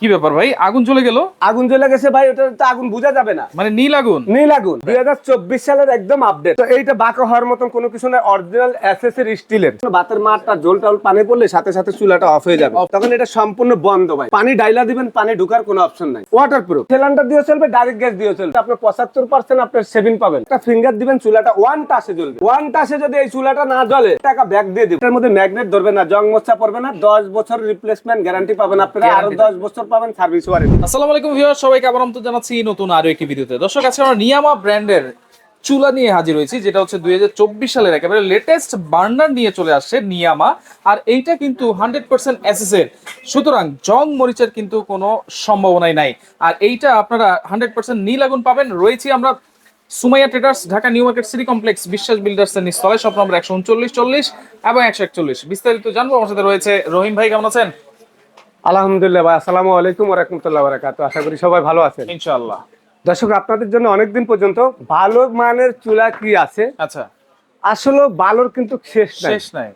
কি ব্যাপার ভাই? আগুন চলে গেল? আগুন জ্বলে গেছে ভাই ওটা তো আগুন বোঝা যাবে না। মানে নীল আগুন? নীল আগুন দুই হাজার চব্বিশ সালের একদম আপডেট তো এইটা বাঁকা হওয়ার মতন কোনো কিছু না অরিজিনাল এর স্টিলের। বাতের মাঠটা জল টাল পানি পড়লে সাথে সাথে চুলাটা অফ হয়ে যাবে। তখন এটা সম্পূর্ণ বন্ধ ভাই। পানি ডাইলা দিবেন পানি ঢুকার কোনো অপশন নাই। ওয়াটার প্রুফ সিলিন্ডার দিয়ে চলবে ডাইরেক্ট গ্যাস দিয়ে চলবে। আপনার পঁচাত্তর পার্সেন্ট আপনার সেভিং পাবেন। একটা ফিঙ্গার দিবেন চুলাটা ওয়ান টাসে জ্বলবে। ওয়ান টাসে যদি এই চুলাটা না জ্বলে টাকা ব্যাগ দিয়ে দিবেন। এটার মধ্যে ম্যাগনেট ধরবে না জং মোচা পড়বে না। দশ বছর রিপ্লেসমেন্ট গ্যারান্টি পাবেন আপনারা। আরও দশ বছর পাবেন সার্ভিস ওয়ারেন্টি। আসসালামু আলাইকুম ভিউয়ার সবাইকে আবার আমন্ত্রণ জানাচ্ছি নতুন আরও একটি ভিডিওতে। দর্শক, আজকে আমরা নিয়ামা ব্র্যান্ডের চুলা নিয়ে হাজির হয়েছি, যেটা হচ্ছে দুই হাজার চব্বিশ সালের একেবারে লেটেস্ট বার্নার নিয়ে চলে আসছে নিয়ামা। আর এইটা কিন্তু হান্ড্রেড পার্সেন্ট এর সুতরাং জং মরিচের কিন্তু কোনো সম্ভাবনাই নাই। আর এইটা আপনারা হান্ড্রেড পার্সেন্ট নীল আগুন পাবেন। রয়েছি আমরা Sumaiya traders, Dhaka new market city complex, Biswas builders এর নিস্তলায় শপ নম্বর একশো উনচল্লিশ, চল্লিশ এবং একশো একচল্লিশ। বিস্তারিত জানব। আমার সাথে রয়েছে রহিম ভাই, কেমন আছেন? আলহামদুলিল্লাহ ভাই আসসালামু আলাইকুম ওয়া রাহমাতুল্লাহি ওয়া বারাকাতুহু। আশা করি সবাই ভালো আছেন। ইনশাআল্লাহ। দর্শক আপনাদের জন্য অনেকদিন পর্যন্ত ভালো মানের চুলা কি আছে? আচ্ছা। আসলে ভালোর কিন্তু শেষ নাই। শেষ নাই।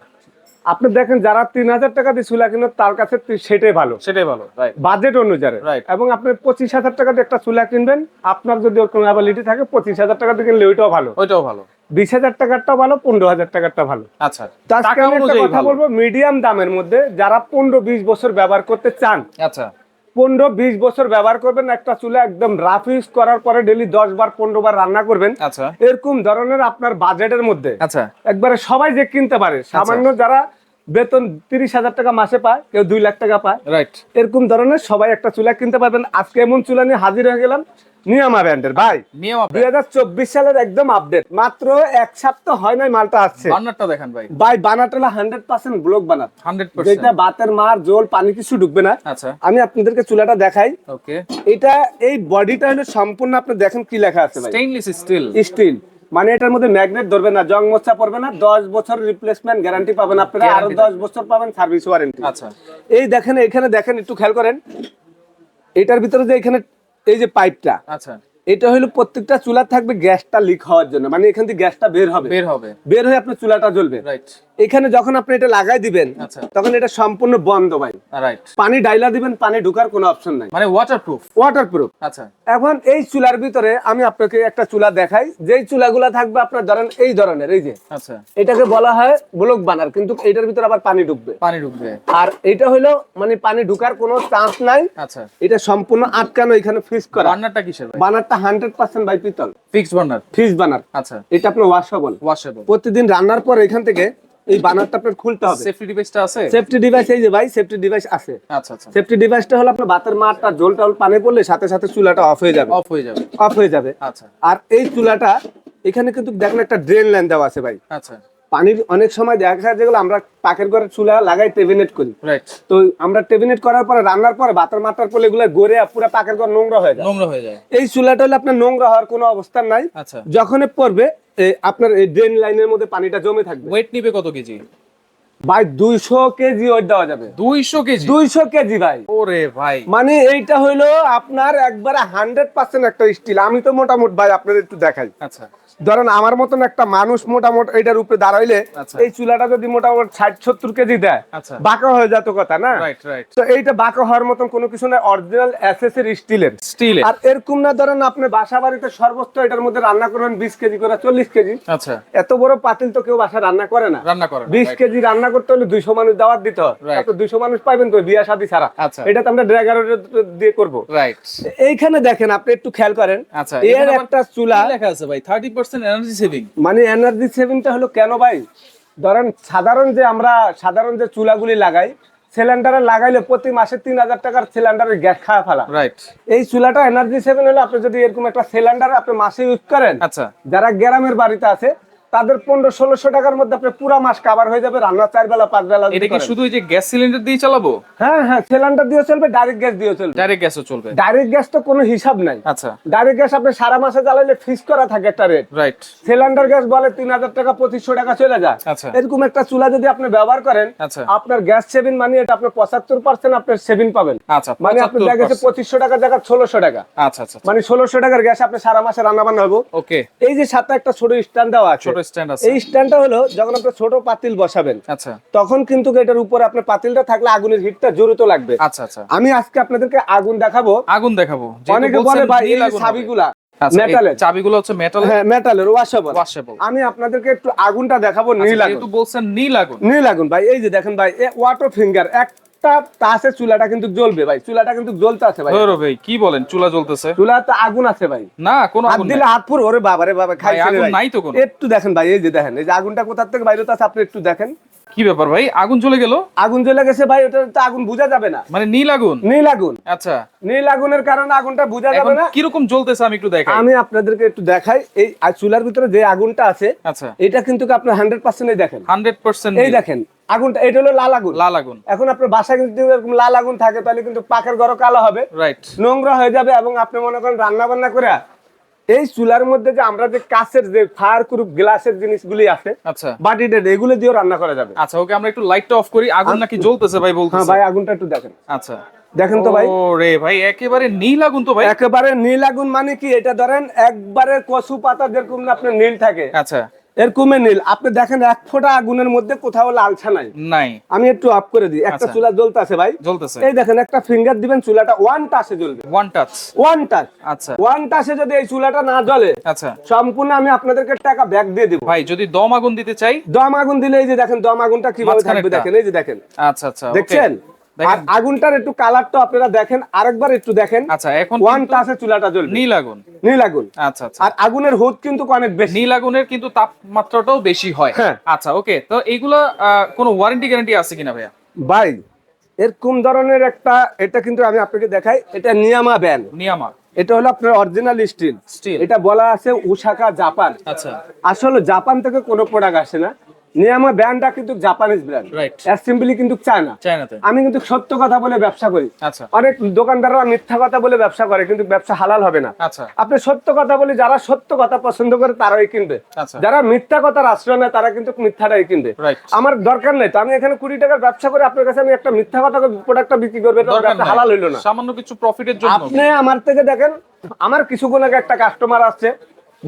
আপনি দেখেন যারা তিন হাজার টাকা দিয়ে চুলা কিনো তার কাছে সেটাই ভালো। সেটাই ভালো রাইট বাজেট অনুযায়ী. এবং আপনি পঁচিশ হাজার টাকা দিয়ে একটা চুলা কিনবেন আপনার যদি ওর কোনো অ্যাবিলিটি থাকে পঁচিশ হাজার টাকা দিয়ে কিনলে ওইটাও ভালো। ওইটাও ভালো। বিশ হাজার টাকারটা ভালো পনেরো হাজার টাকারটা ভালো। আচ্ছা আজকে আমি একটা কথা বলব মিডিয়াম দামের মধ্যে যারা পনেরো বিশ বছর ব্যবহার করতে চান আচ্ছা। পনেরো বিশ বছর ব্যবহার করবেন একটা চুলা একদম রাফ ইউজ করার পরে ডেলি দশ বার পনেরো বার রান্না করবেন। আচ্ছা। এরকম ধরনের আপনার বাজেটের মধ্যে আচ্ছা। একবারে সবাই যে কিনতে পারে সামান্য যারা বেতন তিরিশ হাজার টাকা মাসে পায় কেউ দুই লাখ টাকা পায়। রাইট এরকম ধরনের সবাই একটা চুলা কিনতে পারবেন। আজকে এমন চুলা নিয়ে হাজির হয়ে গেলাম নিয়ামা ব্র্যান্ডের। ভাই নিয়ম দুই হাজার চব্বিশ সালের একদম আপডেট মাত্র এক সপ্তাহ হয় নাই মালটা আসছে। বার্নারটা দেখেন ভাই। ভাই বানাটালা হান্ড্রেড পার্সেন্ট ব্লক বানাত। হান্ড্রেড যেটা বাতের মার জল পানি কিছু ঢুকবে না। আচ্ছা। আমি আপনাদেরকে চুলাটা দেখাই। ওকে এটা এই বডিটা হলো সম্পূর্ণ আপনি দেখেন কি লেখা আছে স্টেইনলেস স্টিল স্টিল মানে এটার মধ্যে ম্যাগনেট ধরবে না জং মোচা পড়বে না দশ বছর রিপ্লেসমেন্ট গ্যারান্টি পাবেন আপনারা আরও দশ বছর পাবেন সার্ভিস ওয়ারেন্টি আচ্ছা। এই দেখেন এখানে দেখেন একটু খেয়াল করেন এটার ভিতরে যে এখানে এই যে পাইপটা আচ্ছা। এটা হলো প্রত্যেকটা চুলা থাকবে গ্যাসটা লিক হওয়ার জন্য মানে এখান থেকে গ্যাসটা বের হবে। বের হবে। বের হয়ে আপনার চুলাটা জ্বলবে। রাইট এখানে যখন আপনি এটা লাগাই দিবেন আচ্ছা। তখন এটা সম্পূর্ণ বন্ধ ভাই। পানি ডাইলা দিবেন পানি ঢুকার কোনো অপশন নাই। মানে ওয়াটারপ্রুফ ওয়াটার প্রুফ আচ্ছা। এখন এই চুলার ভিতরে আমি আপনাকে একটা চুলা দেখাই। যেই চুলাগুলা থাকবে আপনার ধরেন এই ধরনের এই যে। আচ্ছা। এটাকে বলা হয় ব্লক বানার কিন্তু এটার ভিতরে আবার পানি ঢুকবে। পানি ঢুকবে। আর এটা হলো মানে পানি ঢুকার কোনো চান্স নাই। আচ্ছা। এটা সম্পূর্ণ আটকানো এখানে ফিক্স করা। বার্নারটা কিসের ভাই? বানারটা হান্ড্রেড পার্সেন্ট বাই পিতল। Fix burner fix burner. আচ্ছা। এটা আপনার ওয়াশেবল ওয়াশেবল প্রতিদিন রান্নার পর এখান থেকে এই বানারটা আপনার খুলতে হবে। সেফটি ডিভাইসটা আছে? সেফটি ডিভাইস এই যে ভাই সেফটি ডিভাইস আছে। আচ্ছা আচ্ছা। সেফটি ডিভাইসটা হলো আপনার বাতের মাঠটা জল টল পানি পড়লে সাথে সাথে চুলাটা অফ হয়ে যাবে। অফ হয়ে যাবে। অফ হয়ে যাবে। আচ্ছা। আর এই চুলাটা এখানে কিন্তু দেখেন একটা ড্রেন লাইন দেওয়া আছে ভাই। আচ্ছা। পানির অনেক সময় দেখা যায় যেগুলো আমরা পাকের ঘরে চুলা লাগাই টেবিনেট করি। তো আমরা টেবিনেট করার পরে রান্নার পরে ভাতের মাথার পরে এগুলো গড়ে পুরো পাকের ঘর নোংরা হয়ে যায়। নোংরা হয়ে যায়। এই চুলাটা হলে আপনার নোংরা হওয়ার কোনো অবস্থান নাই। যখন যখনই পড়বে আপনার এই ড্রেন লাইনের মধ্যে পানিটা জমে থাকবে? ওয়েট নিবে কত কেজি? ভাই দুইশো কেজি ওয়েট দেওয়া যাবে। দুইশো কেজি? দুইশো কেজি ভাই। ওরে ভাই। মানে এইটা হইল আপনার একবারে হান্ড্রেড পার্সেন্ট একটা স্টিল আমি তো মোটামুটি ভাই আপনাদের একটু দেখাই। আচ্ছা। ধরেন আমার মতন একটা মানুষ মোটামুটি এটার উপরে দাঁড়াইলে আচ্ছা। এই চুলাটা যদি মোটামুটি ষাট সত্তর কেজি দেয় আচ্ছা। বাঁকা হয়ে যেত কথা না? তো এইটা বাঁকা হওয়ার মতন কোনো কিছু না অরিজিনাল এসএস এর স্টিলের স্টিল আর এরকম না ধরেন আপনি বাসা বাড়িতে সর্বোচ্চ এটার মধ্যে রান্না করবেন বিশ কেজি করে চল্লিশ কেজি। আচ্ছা। এত বড় পাতিল তো কেউ বাসা রান্না করে না। রান্না করেন বিশ কেজি রান্না করতে হলে দুইশো মানুষ দাওয়াত দিতে হয়. দুইশো মানুষ পাইবেন তো বিয়া শাদী ছাড়া। আচ্ছা। এটা তো আমরা ড্রাইভার দিয়ে করব। রাইট এইখানে দেখেন আপনি একটু খেয়াল করেন আচ্ছা এর একটা চুলা লেখা আছে ভাই? 30% এনার্জি সেভিং মানে এনার্জি সেভিংটা হলো কেন ভাই? ধরেন সাধারণ যে আমরা সাধারণ যে চুলাগুলি লাগাই সিলিন্ডারে লাগাইলে প্রতি মাসে তিন হাজার টাকার সিলিন্ডারের গ্যাস খাওয়া ফেলা। রাইট এই চুলাটা এনার্জি সেভেন হলে আপনি যদি এরকম একটা সিলিন্ডার আপনি মাসে ইউজ করেন আচ্ছা। যারা গ্রামের বাড়িতে আছে তাদের পনেরো ষোলোশো টাকার মধ্যে আপনি পুরা মাস কাবার হয়ে যাবে রান্না চার বেলা পাঁচ বেলা এটা কি শুধু যে গ্যাস সিলিন্ডার দিয়ে চালাবো? হ্যাঁ হ্যাঁ সিলিন্ডার দিয়ে চলবে ডাইরেক্ট গ্যাস দিয়ে চলবে। ডাইরেক্ট গ্যাসও চলবে। ডাইরেক্ট গ্যাস তো কোনো হিসাব নাই। আচ্ছা। ডাইরেক্ট গ্যাস আপনি সারা মাসে জ্বালাইলে ফিক্স করা থাকে একটা রেট রাইট সিলিন্ডার গ্যাস বলে তিন হাজার টাকা পঁচিশশো টাকা চলে যায়। আচ্ছা। এরকম একটা চুলা যদি আপনি ব্যবহার করেন আচ্ছা। আপনার গ্যাস সেভিং মানে এটা আপনি পঁচাত্তর পার্সেন্ট আপনার সেভিং পাবেন। আচ্ছা মানে আপনি দেখা পঁচিশশো টাকা জায়গা ষোলোশো টাকা। আচ্ছা আচ্ছা মানে ষোলোশো টাকার গ্যাস আপনি সারা মাসে রান্না বান্না হব। ওকে এই যে সাথে একটা ছোট স্ট্যান্ড দেওয়া আছে। ছোট স্ট্যান্ড আছে। এই স্ট্যান্ডটা হলো যখন আপনি ছোট পাতিল বসাবেন আচ্ছা। তখন কিন্তু এটার উপরে আপনার পাতিলটা থাকলে আগুনের হিটটা লাগবে। আচ্ছা আচ্ছা। আমি আজকে আপনাদেরকে আগুন দেখাবো। আগুন দেখাবো। অনেকে বলে ভাই এই চাবিগুলা আচ্ছা, মেটালের চাবিগুলো হচ্ছে মেটাল হ্যাঁ মেটালের ওয়াশেবল ওয়াশেবল আমি আপনাদেরকে একটু আগুনটা দেখাবো নীল আগুন। আচ্ছা, যেহেতু বলছেন নীল আগুন। নীল আগুন ভাই এই যে দেখেন ভাই ওয়াটার ফিঙ্গার চুলাটা কিন্তু জ্বলবে ভাই চুলাটা কিন্তু জ্বলতে আছে ভাই। ধরো ভাই কি বলেন চুলা জ্বলতেছে? চুলাতে আগুন আছে ভাই। না কোনো আগুন দিলে হাত পুরো ওরে বাবা রে বাবা খাই আগুন নাই তো কোনো। একটু দেখেন ভাই এই যে দেখেন এই যে আগুনটা কোথা থেকে বাইরে আছে আপনি একটু দেখেন। কি ব্যাপার ভাই আগুন চলে গেল? আগুন জ্বলে গেছে ভাই ওটা তো আগুন বোঝা যাবে না। মানে নীল আগুন? নীল আগুন। আচ্ছা। নীল আগুনের কারণে আগুনটা বোঝা যাবে না। কীরকম জ্বলতেছে আমি একটু দেখাই। আমি আপনাদেরকে একটু দেখাই এই চুলার ভিতরে যে আগুনটা আছে আচ্ছা। এটা কিন্তু আপনার হান্ড্রেড পার্সেন্ট দেখেন? হান্ড্রেড পার্সেন্ট এই দেখেন আগুনটা এটা হলো লাল আগুন। লাল আগুন। এখন আপনার বাসায় কিন্তু এরকম লাল আগুন থাকে তাহলে কিন্তু ঘর কালো হবে। রাইট নোংরা হয়ে যাবে এবং আপনি মনে করেন রান্না বান্না করে এই চুলার মধ্যে যে আমরা যে কাঁচের যে ফায়ার গ্লাসের জিনিসগুলি আছে আচ্ছা। এগুলো রান্না করা যাবে। আচ্ছা ওকে আমরা একটু লাইটটা অফ করি। আগুন নাকি জ্বলতেছে ভাই হ্যাঁ ভাই আগুনটা একটু দেখেন। আচ্ছা। দেখেন তো ভাই। ও রে ভাই একেবারে নীল আগুন তো ভাই। একেবারে নীল আগুন মানে কি? এটা ধরেন একবারে কচু পাতা যেরকম না আপনার নীল থাকে। আচ্ছা। এরকমই নীল। আপনি দেখেন এক ফোঁটা আগুনের মধ্যে কোথাও লালছা নাই। নাই। আমি একটু অফ করে দিই। একটা আচ্ছা। চুলা জ্বলতে আছে ভাই। জ্বলতেছে। এই দেখেন একটা ফিঙ্গার দিবেন চুলাটা ওয়ান টাচে জ্বলবে। ওয়ান টাচ ওয়ান টাচ আচ্ছা। ওয়ান টাচে যদি এই চুলাটা না জ্বলে আচ্ছা। সম্পূর্ণ আমি আপনাদেরকে টাকা ব্যাক দিয়ে দিব। ভাই যদি দম আগুন দিতে চাই? দম আগুন দিলে এই যে দেখেন দম আগুনটা কীভাবে থাকবে দেখেন এই যে দেখেন। আচ্ছা আচ্ছা। দেখছেন? আর আগুনটার একটু কালারটা আপনারা দেখেন আরেকবার একটু দেখেন। আচ্ছা এখন ওয়ান টাচে চুলাটা জ্বলবে। নীল আগুন। নীল আগুন। আচ্ছা আচ্ছা। আর আগুনের হুদ কিন্তু অনেক বেশি। নীল আগুনের কিন্তু তাপমাত্রাটাও বেশি হয়। হ্যাঁ। আচ্ছা ওকে। তো এইগুলা কোনো ওয়ারেন্টি গ্যারান্টি আছে কিনা ভাইয়া? ভাই এরকম ধরনের একটা এটা কিন্তু আমি আপনাকে দেখাই এটা নিয়ামা ব্যান। নিয়ামা। এটা হলো আপনার অরিজিনাল স্টিল স্টিল এটা বলা আছে উসাকা জাপান। আচ্ছা। আসলে জাপান থেকে কোনো প্রোডাক্ট আসে না। নিয়ামা ব্র্যান্ডটা কিন্তু জাপানিজ ব্র্যান্ড অ্যাসেম্বলি কিন্তু চায় না চায়নাতে আমি কিন্তু সত্য কথা বলে ব্যবসা করি। আচ্ছা। অনেক দোকানদাররা মিথ্যা কথা বলে ব্যবসা করে কিন্তু ব্যবসা হালাল হবে না। আচ্ছা। আপনি সত্য কথা বলে যারা সত্য কথা পছন্দ করে তারাই কিনবে। আচ্ছা। যারা মিথ্যা কথার আশ্রয় নেয় তারা কিন্তু মিথ্যাটাই কিনবে। আমার দরকার নেই তো আমি এখানে কুড়ি টাকার ব্যবসা করে আপনার কাছে আমি একটা মিথ্যা কথা প্রোডাক্টটা বিক্রি করবে হালাল হইল না। সামান্য কিছু প্রফিটের জন্য। আপনি আমার থেকে দেখেন আমার কিছু আগে একটা কাস্টমার আসছে।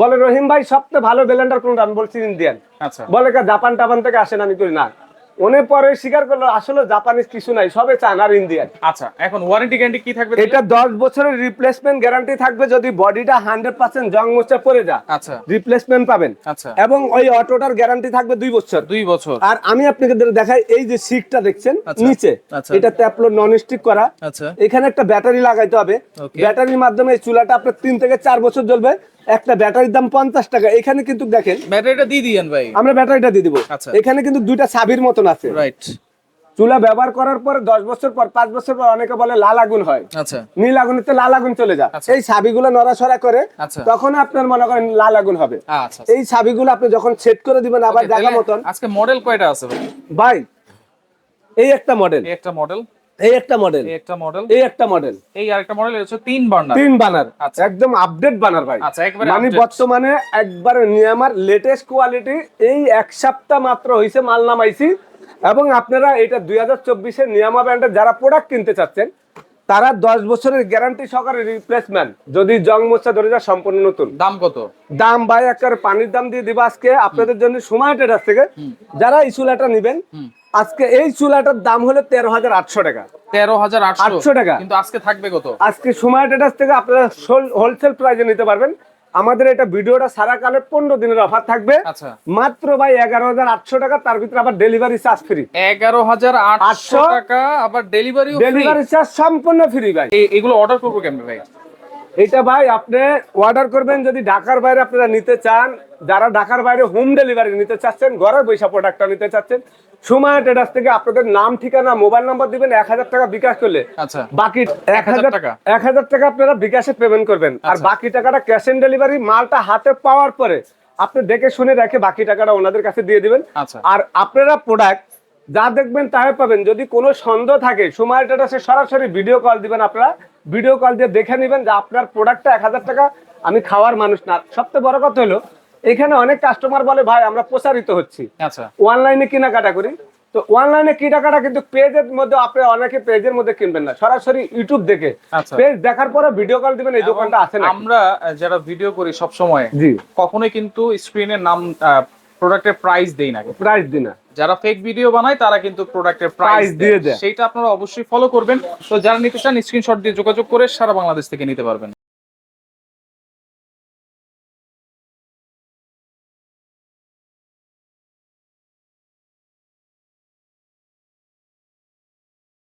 বলে রহিম ভাই সবচেয়ে ভালো ব্লেন্ডার কোনটা? আমি বলছি ইন্ডিয়ান। আচ্ছা। বলে জাপান টাপান থেকে আসেন আমি করি। না। উনি পরে স্বীকার করল আসলে জাপানিজ কিছু নাই সবে চান আর ইন্ডিয়ান। আচ্ছা এখন ওয়ারেন্টি গ্যারান্টি কি থাকবে এটা দশ বছরের রিপ্লেসমেন্ট গ্যারান্টি থাকবে যদি বডিটা হান্ড্রেড পার্সেন্ট জং মোচা পড়ে যা আচ্ছা। রিপ্লেসমেন্ট পাবেন। আচ্ছা। এবং ওই অটোটার গ্যারান্টি থাকবে দুই বছর। দুই বছর। আর আমি আপনাকে দেখাই এই যে সিটটা দেখছেন আচ্ছা, নিচে আচ্ছা। এটা ট্যাপলো নন স্টিক করা। আচ্ছা। এখানে একটা ব্যাটারি লাগাইতে হবে। ব্যাটারির মাধ্যমে এই চুলাটা আপনার তিন থেকে চার বছর জ্বলবে। একটা ব্যাটারির দাম পঞ্চাশ টাকা। এখানে কিন্তু দেখেন ব্যাটারিটা দিয়ে দিয়েন ভাই। আমরা ব্যাটারিটা দিয়ে দিব। আচ্ছা। এখানে কিন্তু দুইটা ছাবির মতন আছে। রাইট চুলা ব্যবহার করার পর দশ বছর পর পাঁচ বছর পর অনেকে বলে লাল আগুন হয়। আচ্ছা। নীল আগুনেতে লাল আগুন চলে যায়। আচ্ছা। এই ছাবিগুলো নড়াচড়া করে তখন আপনার মনে করেন লাল আগুন হবে। এই ছাবিগুলো আপনি যখন সেট করে দিবেন আবার জায়গা মতন আজকে মডেল কয়টা আছে ভাই? ভাই এই একটা মডেল এই একটা মডেল এই একটা মডেল এই একটা মডেল এই একটা মডেল এই আরেকটা মডেল হচ্ছে তিন বার্নার। তিন বানার আচ্ছা। একদম আপডেট বানার ভাই। আচ্ছা একবারে মানে। বর্তমানে একবারে নিয়ামার লেটেস্ট কোয়ালিটি এই এক সপ্তাহ মাত্র হইছে মাল নামাইছি। এবং আপনারা এটা দুই হাজার চব্বিশের নিয়ামা ব্র্যান্ডের যারা প্রোডাক্ট কিনতে চাচ্ছেন তারা দশ বছরের গ্যারান্টি সহকারে রিপ্লেসমেন্ট যদি জং মোচা ধরে যায় সম্পূর্ণ নতুন। দাম কত? দাম ভাই একেবারে পানির দাম দিয়ে দিব আজকে। আপনাদের জন্য সময় কাছ থেকে যারা এই চুলাটা নিবেন। আজকে এই চুলাটার দাম হলো তেরো হাজার আটশো টাকা। তেরো হাজার আটশো? টাকা। কিন্তু আজকে থাকবে কত? আজকে সময় কাছ থেকে আপনারা হোলসেল প্রাইসে নিতে পারবেন। আমাদের এটা ভিডিওটা সারা কালে পনেরো দিনের অফার থাকবে। আচ্ছা। মাত্র ভাই এগারো হাজার আটশো টাকা তার ভিতরে আবার ডেলিভারি চার্জ ফ্রি এগারো হাজার আটশো টাকা আবার ডেলিভারি ডেলিভারি চার্জ সম্পূর্ণ ফ্রি ভাই। এগুলো অর্ডার করব কেমন ভাই? এটা ভাই আপনি অর্ডার করবেন যদি ঢাকার বাইরে আপনারা নিতে চান যারা ঢাকার বাইরে হোম ডেলিভারি নিতে চাচ্ছেন ঘরের বৈশা প্রোডাক্টটা নিতে চাচ্ছেন সময় ট্রেডার্স থেকে আপনাদের নাম ঠিকানা মোবাইল নাম্বার দিবেন এক হাজার টাকা বিকাশ করলে। আচ্ছা। বাকি এক 1000 হাজার টাকা। এক হাজার টাকা আপনারা বিকাশে পেমেন্ট করবেন। আর আচ্ছা। বাকি টাকাটা ক্যাশ অন ডেলিভারি মালটা হাতে পাওয়ার পরে আপনি দেখে শুনে রেখে বাকি টাকাটা ওনাদের কাছে দিয়ে দিবেন। আচ্ছা। আর আপনারা প্রোডাক্ট যা দেখবেন তাই পাবেন। যদি কোনো সন্দেহ থাকে সময় সে সরাসরি ভিডিও কল দিবেন আপনারা। ভিডিও কল দিয়ে দেখে নেবেন যে আপনার প্রোডাক্টটা এক হাজার টাকা আমি খাওয়ার মানুষ না। সবচেয়ে বড় কথা হলো এখানে অনেক কাস্টমার বলে ভাই আমরা প্রচারিত হচ্ছি। আচ্ছা। অনলাইনে কেনাকাটা করি। তো অনলাইনে কেনাকাটা কিন্তু পেজের মধ্যে আপনি অনেকে পেজের মধ্যে কিনবেন না। সরাসরি ইউটিউব দেখে। আচ্ছা। পেজ দেখার পরে ভিডিও কল দিবেন এই দোকানটা আছে না আমরা যারা ভিডিও করি সব সময় জি। কখনোই কিন্তু স্ক্রিনের নাম প্রোডাক্টের প্রাইস দেই না। প্রাইস দিনা যারা ফেক ভিডিও বানায় তারা কিন্তু প্রোডাক্টের প্রাইস দিয়ে দিয়ে। সেটা আপনারা অবশ্যই ফলো করবেন। তো যারা নিতে চান স্ক্রিনশট দিয়ে যোগাযোগ করে সারা বাংলাদেশ থেকে নিতে পারবেন।